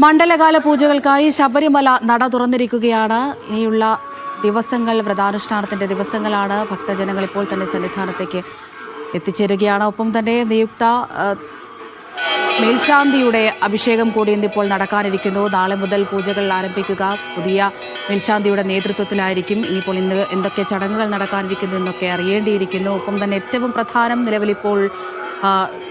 മണ്ഡലകാല പൂജകൾക്കായി ശബരിമല നട തുറന്നിരിക്കുകയാണ്. ഇനിയുള്ള ദിവസങ്ങൾ വ്രതാനുഷ്ഠാനത്തിന്റെ ദിവസങ്ങളാണ്. ഭക്തജനങ്ങൾ ഇപ്പോൾ തന്നെ സന്നിധാനത്തേക്ക് എത്തിച്ചേരുകയാണ്. ഒപ്പം തന്നെ നിയുക്ത മേൽശാന്തിയുടെ അഭിഷേകം കൂടി ഇന്നിപ്പോൾ നടക്കാനിരിക്കുന്നു. നാളെ മുതൽ പൂജകൾ ആരംഭിക്കുക. പുതിയ മേൽശാന്തിയുടെ നേതൃത്വത്തിലായിരിക്കും. ഇനിയിപ്പോൾ ഇന്ന് എന്തൊക്കെ ചടങ്ങുകൾ നടക്കാനിരിക്കുന്നു എന്നൊക്കെ അറിയേണ്ടിയിരിക്കുന്നു. ഒപ്പം തന്നെ ഏറ്റവും പ്രധാനം നിലവിലിപ്പോൾ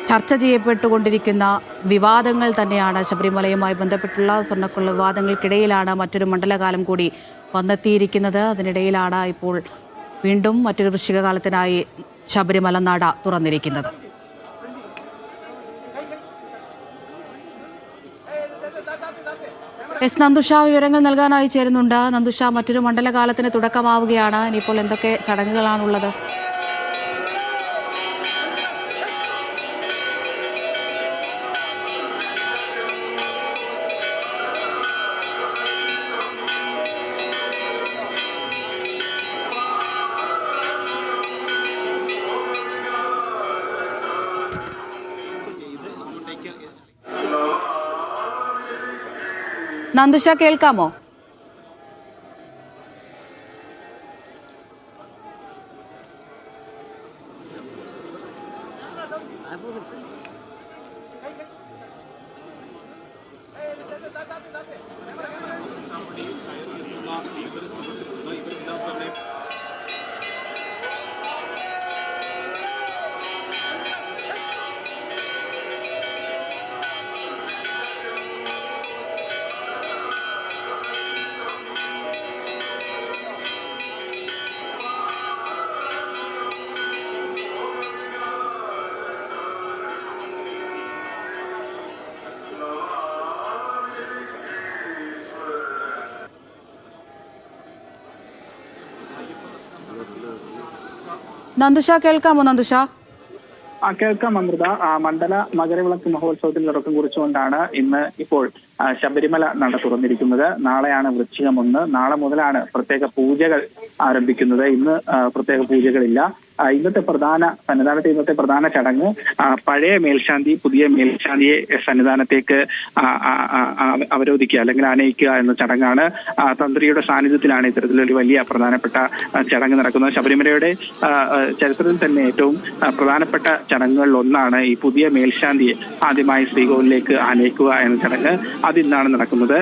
ചർച്ച ചെയ്യപ്പെട്ടുകൊണ്ടിരിക്കുന്ന വിവാദങ്ങൾ തന്നെയാണ് ശബരിമലയുമായി ബന്ധപ്പെട്ടുള്ള സ്വർണക്കുള്ള വിവാദങ്ങൾക്കിടയിലാണ് മറ്റൊരു മണ്ഡലകാലം കൂടി വന്നെത്തിയിരിക്കുന്നത്. അതിനിടയിലാണ് ഇപ്പോൾ വീണ്ടും മറ്റൊരു വൃശ്ചികകാലത്തിനായി ശബരിമല നട തുറന്നിരിക്കുന്നത്. എസ് നന്ദുഷ വിവരങ്ങൾ നൽകാനായി ചേരുന്നുണ്ട്. നന്ദുഷ മറ്റൊരു മണ്ഡലകാലത്തിന് തുടക്കമാവുകയാണ്. ഇനിയിപ്പോൾ എന്തൊക്കെ ചടങ്ങുകളാണുള്ളത്? നന്ദുഷ കേൾക്കാമോ നന്ദുഷ കേൾക്കാമോ നന്ദുഷ? ആ കേൾക്കാം അമൃത. മണ്ഡല മകരവിളക്ക് മഹോത്സവത്തിൽ തുടക്കം കുറിച്ചുകൊണ്ടാണ് ഇന്ന് ഇപ്പോൾ ശബരിമല നട തുറന്നിരിക്കുന്നത്. നാളെയാണ് വൃശ്ചികം ഒന്ന് നാളെ മുതലാണ് പ്രത്യേക പൂജകൾ ആരംഭിക്കുന്നത്. ഇന്ന് പ്രത്യേക പൂജകളില്ല. ഇന്നത്തെ പ്രധാന സന്നിധാനത്തെ ഇന്നത്തെ പ്രധാന ചടങ്ങ് പഴയ മേൽശാന്തി പുതിയ മേൽശാന്തിയെ സന്നിധാനത്തേക്ക് അവരോധിക്കുക അല്ലെങ്കിൽ ആനയിക്കുക എന്ന ചടങ്ങാണ് തന്ത്രിയുടെ സാന്നിധ്യത്തിലാണ് ഇത്തരത്തിലൊരു വലിയ പ്രധാനപ്പെട്ട ചടങ്ങ് നടക്കുന്നത്. ശബരിമലയുടെ ചരിത്രത്തിൽ തന്നെ ഏറ്റവും പ്രധാനപ്പെട്ട ചടങ്ങുകളിൽ ഒന്നാണ് ഈ പുതിയ മേൽശാന്തിയെ ആദ്യമായി ശ്രീകോവിലേക്ക് ആനയിക്കുക എന്ന ചടങ്ങ്. അതിന്നാണ് നടക്കുന്നത്.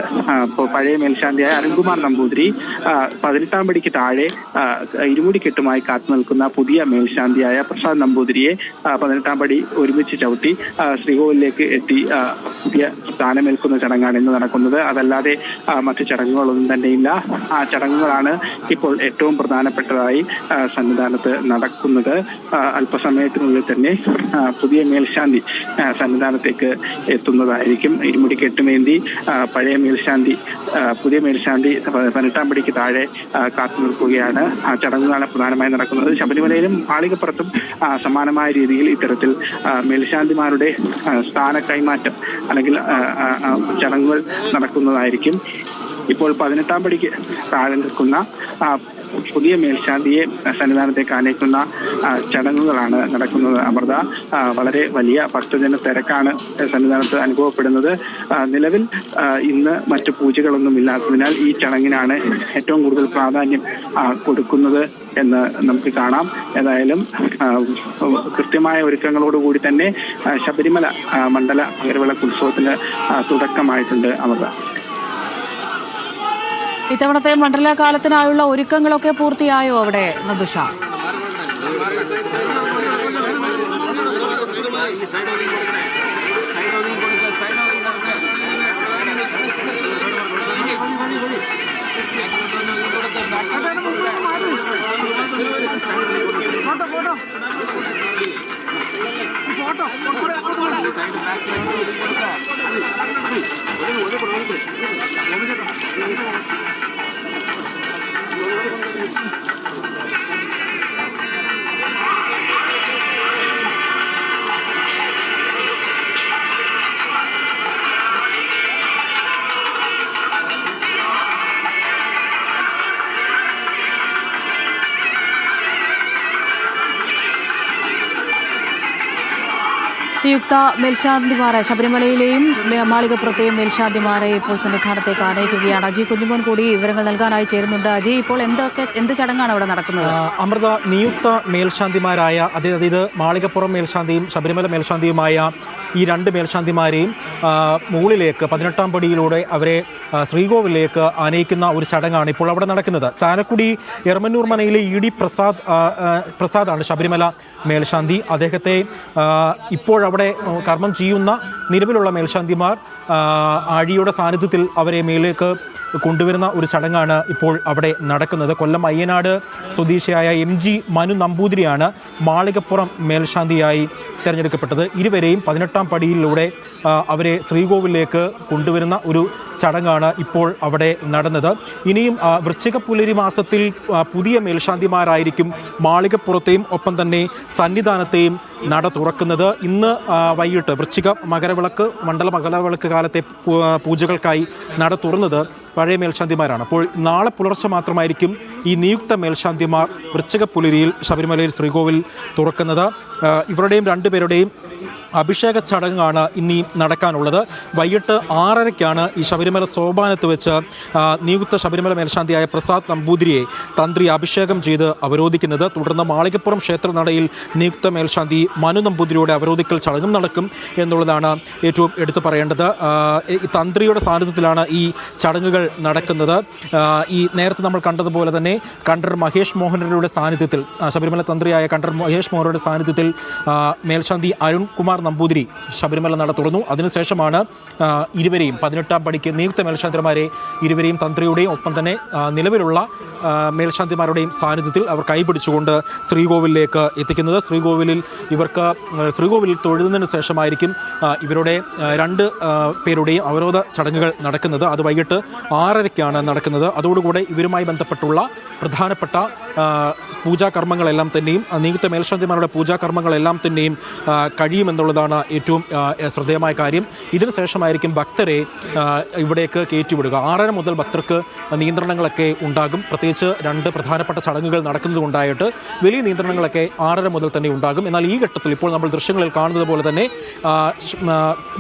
പഴയ മേൽശാന്തിയായ അരുൺകുമാർ നമ്പൂതിരി പതിനെട്ടാം പടിക്ക് താഴെ ഇരുമുടിക്കെട്ടുമായി കാത്തു നിൽക്കുന്ന പുതിയ മേൽശാന്തിയായ പ്രസാദ് നമ്പൂതിരിയെ പതിനെട്ടാം പടി ഒരുമിച്ച് ചവിട്ടി ശ്രീകോവിലേക്ക് എത്തി പുതിയ സ്ഥാനമേൽക്കുന്ന ചടങ്ങാണ് ഇന്ന് നടക്കുന്നത്. അതല്ലാതെ മറ്റു ചടങ്ങുകളൊന്നും തന്നെയില്ല. ആ ചടങ്ങുകളാണ് ഇപ്പോൾ ഏറ്റവും പ്രധാനപ്പെട്ടതായി സന്നിധാനത്ത് നടക്കുന്നത്. അല്പസമയത്തിനുള്ളിൽ തന്നെ പുതിയ മേൽശാന്തി സന്നിധാനത്തേക്ക് എത്തുന്നതായിരിക്കും. ഇരുമുടി കെട്ടുമേന്തി പഴയ മേൽശാന്തി പുതിയ മേൽശാന്തി പതിനെട്ടാം പടിക്ക് താഴെ കാത്തു നിൽക്കുകയാണ്. ആ ചടങ്ങുകളാണ് പ്രധാനമായും നടക്കുന്നത്. ശബരിമലയിലും മാളികപ്പുറത്തും ആ, സമാനമായ രീതിയിൽ ഇത്തരത്തിൽ മേൽശാന്തിമാരുടെ സ്ഥാന കൈമാറ്റം അല്ലെങ്കിൽ ചടങ്ങുകൾ നടക്കുന്നതായിരിക്കും. ഇപ്പോൾ പതിനെട്ടാം പടിക്ക് താഴെ നിൽക്കുന്ന പുതിയ മേൽശാന്തിയെ സന്നിധാനത്തേക്ക് ആനയിക്കുന്ന ചടങ്ങുകളാണ് നടക്കുന്നത് അമൃത. വളരെ വലിയ ഭക്തജന തിരക്കാണ് സന്നിധാനത്ത് അനുഭവപ്പെടുന്നത്. നിലവിൽ ഇന്ന് മറ്റു പൂജകളൊന്നും ഇല്ലാത്തതിനാൽ ഈ ചടങ്ങിനാണ് ഏറ്റവും കൂടുതൽ പ്രാധാന്യം കൊടുക്കുന്നത് എന്ന് നമുക്ക് കാണാം. ഏതായാലും കൃത്യമായ ഒരുക്കങ്ങളോടുകൂടി തന്നെ ശബരിമല മണ്ഡല മകരവിളക്ക് ഉത്സവത്തിന് തുടക്കമായിട്ടുണ്ട് അമൃത. ഇത്തവണത്തെ മണ്ഡലകാലത്തിനായുള്ള ഒരുക്കങ്ങളൊക്കെ പൂർത്തിയായോ അവിടെ നന്ദുഷ നിയുക്ത മേൽശാന്തിമാരെ ശബരിമലയിലെയും മാളികപ്പുറത്തെയും മേൽശാന്തിമാരെ ഇപ്പോൾ സന്നിധാനത്തേക്ക് ആനയിക്കുകയാണ്. അജി കുഞ്ഞുമോൻ കൂടി വിവരങ്ങൾ നൽകാനായി ചേരുന്നുണ്ട്. അജി ഇപ്പോൾ എന്തൊക്കെ എന്ത് ചടങ്ങാണ് അവിടെ നടക്കുന്നത്? അമൃത നിയുക്ത മേൽശാന്തിമാരായ അതായത് മാളികപ്പുറം മേൽശാന്തിയും ശബരിമല മേൽശാന്തിയുമായ ഈ രണ്ട് മേൽശാന്തിമാരെയും മുകളിലേക്ക് പതിനെട്ടാം പടിയിലൂടെ അവരെ ശ്രീകോവിലേക്ക് ആനയിക്കുന്ന ഒരു ചടങ്ങാണ് ഇപ്പോൾ അവിടെ നടക്കുന്നത്. ചാലക്കുടി എറമന്നൂർ മനയിലെ ഇ ഡി പ്രസാദ് പ്രസാദാണ് ശബരിമല മേൽശാന്തി. അദ്ദേഹത്തെ ഇപ്പോഴവിടെ കർമ്മം ചെയ്യുന്ന നിലവിലുള്ള മേൽശാന്തിമാർ ആഴിയുടെ സാന്നിധ്യത്തിൽ അവരെ മേലേക്ക് കൊണ്ടുവരുന്ന ഒരു ചടങ്ങാണ് ഇപ്പോൾ അവിടെ നടക്കുന്നത്. കൊല്ലം അയ്യനാട് സ്വദേശിയായ എം ജി മനു നമ്പൂതിരിയാണ് മാളികപ്പുറം മേൽശാന്തിയായി തിരഞ്ഞെടുക്കപ്പെട്ടത്. ഇരുവരെയും പതിനെട്ടാം പടിയിലൂടെ അവരെ ശ്രീകോവിലേക്ക് കൊണ്ടുവരുന്ന ഒരു ചടങ്ങാണ് ഇപ്പോൾ അവിടെ നടന്നത്. ഇനിയും വൃശ്ചിക പുലരി മാസത്തിൽ പുതിയ മേൽശാന്തിമാരായിരിക്കും മാളികപ്പുറത്തെയും ഒപ്പം തന്നെ സന്നിധാനത്തെയും നട തുറക്കുന്നത് ഇന്ന് വൈകിട്ട് വൃശ്ചിക മകരവിളക്ക് മണ്ഡല മകരവിളക്ക് കാലത്തെ പൂജകൾക്കായി നട തുറന്നത് പഴയ മേൽശാന്തിമാരാണ്. അപ്പോൾ നാളെ പുലർച്ചെ മാത്രമായിരിക്കും ഈ നിയുക്ത മേൽശാന്തിമാർ വൃശ്ചിക പുലരിയിൽ ശബരിമലയിൽ ശ്രീകോവിൽ തുറക്കുന്നത്. ഇവരുടെയും രണ്ടുപേരുടെയും അഭിഷേക ചടങ്ങാണ് ഇനി നടക്കാനുള്ളത്. വൈകിട്ട് ആറരയ്ക്കാണ് ഈ ശബരിമല സോപാനത്ത് വെച്ച് നിയുക്ത ശബരിമല മേൽശാന്തിയായ പ്രസാദ് നമ്പൂതിരിയെ തന്ത്രി അഭിഷേകം ചെയ്ത് അവരോധിക്കുന്നത്. തുടർന്ന് മാളികപ്പുറം ക്ഷേത്രനടയിൽ നിയുക്ത മേൽശാന്തി മനു നമ്പൂതിരിയുടെ അവരോധിക്കൽ ചടങ്ങും നടക്കും എന്നുള്ളതാണ് ഏറ്റവും എടുത്തു പറയേണ്ടത്. തന്ത്രിയുടെ സാന്നിധ്യത്തിലാണ് ഈ ചടങ്ങുകൾ നടക്കുന്നത്. ഈ നേരത്തെ നമ്മൾ കണ്ടതുപോലെ തന്നെ കണ്ടർ മഹേഷ് മോഹനരുടെ സാന്നിധ്യത്തിൽ ശബരിമല തന്ത്രിയായ കണ്ടർ മഹേഷ് മോഹനരുടെ സാന്നിധ്യത്തിൽ മേൽശാന്തി അരുൺകുമാർ നമ്പൂതിരി ശബരിമല നട തുറന്നു. അതിനുശേഷമാണ് ഇരുവരെയും പതിനെട്ടാം പടിക്ക് നിയുക്ത മേൽശാന്തിമാരെ ഇരുവരെയും തന്ത്രിയുടെയും ഒപ്പം തന്നെ നിലവിലുള്ള മേൽശാന്തിമാരുടെയും സാന്നിധ്യത്തിൽ അവർ കൈപിടിച്ചുകൊണ്ട് ശ്രീകോവിലേക്ക് എത്തിക്കുന്നത്. ശ്രീകോവിലിൽ ഇവർക്ക് ശ്രീകോവിലിൽ തൊഴുതുന്നതിന് ശേഷമായിരിക്കും ഇവരുടെ രണ്ട് പേരുടെയും അവരോധ ചടങ്ങുകൾ നടക്കുന്നത്. അത് വൈകിട്ട് ആറരയ്ക്കാണ് നടക്കുന്നത്. അതോടുകൂടെ ഇവരുമായി ബന്ധപ്പെട്ടുള്ള പ്രധാനപ്പെട്ട പൂജാകർമ്മങ്ങളെല്ലാം തന്നെയും നിയുക്ത മേൽശാന്തിമാരുടെ പൂജാകർമ്മങ്ങളെല്ലാം തന്നെയും കഴിയുമെന്നുള്ളതാണ് ഏറ്റവും ശ്രദ്ധേയമായ കാര്യം. ഇതിനു ശേഷമായിരിക്കും ഭക്തരെ ഇവിടേക്ക് കയറ്റിവിടുക. ആറര മുതൽ ഭക്തർക്ക് നിയന്ത്രണങ്ങളൊക്കെ ഉണ്ടാകും. പ്രത്യേകിച്ച് രണ്ട് പ്രധാനപ്പെട്ട ചടങ്ങുകൾ നടക്കുന്നതുകൊണ്ടായിട്ട് വലിയ നിയന്ത്രണങ്ങളൊക്കെ ആറര മുതൽ തന്നെ ഉണ്ടാകും. എന്നാൽ ഈ ഘട്ടത്തിൽ ഇപ്പോൾ നമ്മൾ ദൃശ്യങ്ങളിൽ കാണുന്നത് പോലെ തന്നെ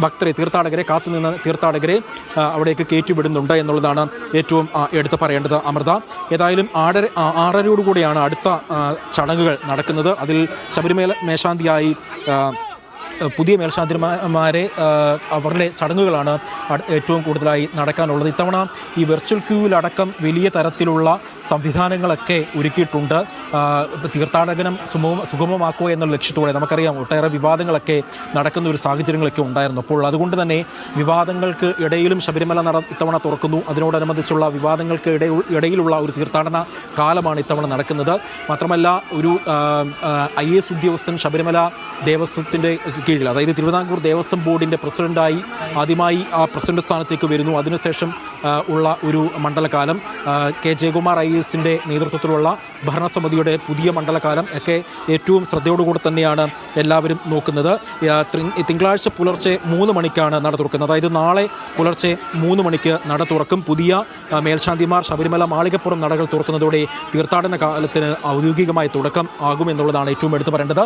ഭക്തരെ തീർത്ഥാടകരെ കാത്തുനിന്ന തീർത്ഥാടകരെ അവിടേക്ക് കയറ്റിവിടുന്നുണ്ട് എന്നുള്ളതാണ് ഏറ്റവും എടുത്തു പറയേണ്ടത്. അമൃത ഏതായാലും ആറര ആ, ആറരയോടുകൂടിയാണ് അടുത്ത ചടങ്ങുകൾ നടക്കുന്നത്. അതിൽ ശബരിമല മേശാന്തിയായി പുതിയ മേൽശാന്തിമാരെ അവരുടെ ചടങ്ങുകളാണ് ഏറ്റവും കൂടുതലായി നടക്കാനുള്ളത്. ഇത്തവണ ഈ വെർച്വൽ ക്യൂവിലടക്കം വലിയ തരത്തിലുള്ള സംവിധാനങ്ങളൊക്കെ ഒരുക്കിയിട്ടുണ്ട്. തീർത്ഥാടകനം സുഗമ സുഗമമാക്കുക എന്നുള്ള ലക്ഷ്യത്തോടെ നമുക്കറിയാം ഒട്ടേറെ വിവാദങ്ങളൊക്കെ നടക്കുന്ന ഒരു സാഹചര്യങ്ങളൊക്കെ ഉണ്ടായിരുന്നു. അപ്പോൾ അതുകൊണ്ട് തന്നെ വിവാദങ്ങൾക്ക് ഇടയിലും ശബരിമല നട ഇത്തവണ തുറക്കുന്നു. അതിനോടനുബന്ധിച്ചുള്ള വിവാദങ്ങൾക്ക് ഇടയിലുള്ള ഒരു തീർത്ഥാടന കാലമാണ് ഇത്തവണ നടക്കുന്നത്. മാത്രമല്ല ഒരു ഐ എസ് ഉദ്യോഗസ്ഥൻ ശബരിമല ദേവസ്വത്തിന്റെ കീഴിൽ. അതായത് തിരുവിതാംകൂർ ദേവസ്വം ബോർഡിന്റെ പ്രസിഡന്റായി ആദ്യമായി ആ പ്രസിഡന്റ് സ്ഥാനത്തേക്ക് വരുന്നു. അതിനുശേഷം ഉള്ള ഒരു മണ്ഡലകാലം കെ ജയകുമാർ ഐ എസിന്റെ നേതൃത്വത്തിലുള്ള ഭരണസമിതിയുടെ പുതിയ മണ്ഡലകാലം ഒക്കെ ഏറ്റവും ശ്രദ്ധയോടുകൂടി തന്നെയാണ് എല്ലാവരും നോക്കുന്നത്. തിങ്കളാഴ്ച പുലർച്ചെ മൂന്ന് മണിക്കാണ് നട തുറക്കുന്നത്. അതായത് നാളെ പുലർച്ചെ മൂന്ന് മണിക്ക് നട തുറക്കും. പുതിയ മേൽശാന്തിമാർ ശബരിമല മാളികപ്പുറം നടകൾ തുറക്കുന്നതോടെ തീർത്ഥാടന കാലത്തിന് ഔദ്യോഗികമായി തുടക്കം ആകുമെന്നുള്ളതാണ് ഏറ്റവും എടുത്തു പറയേണ്ടത്.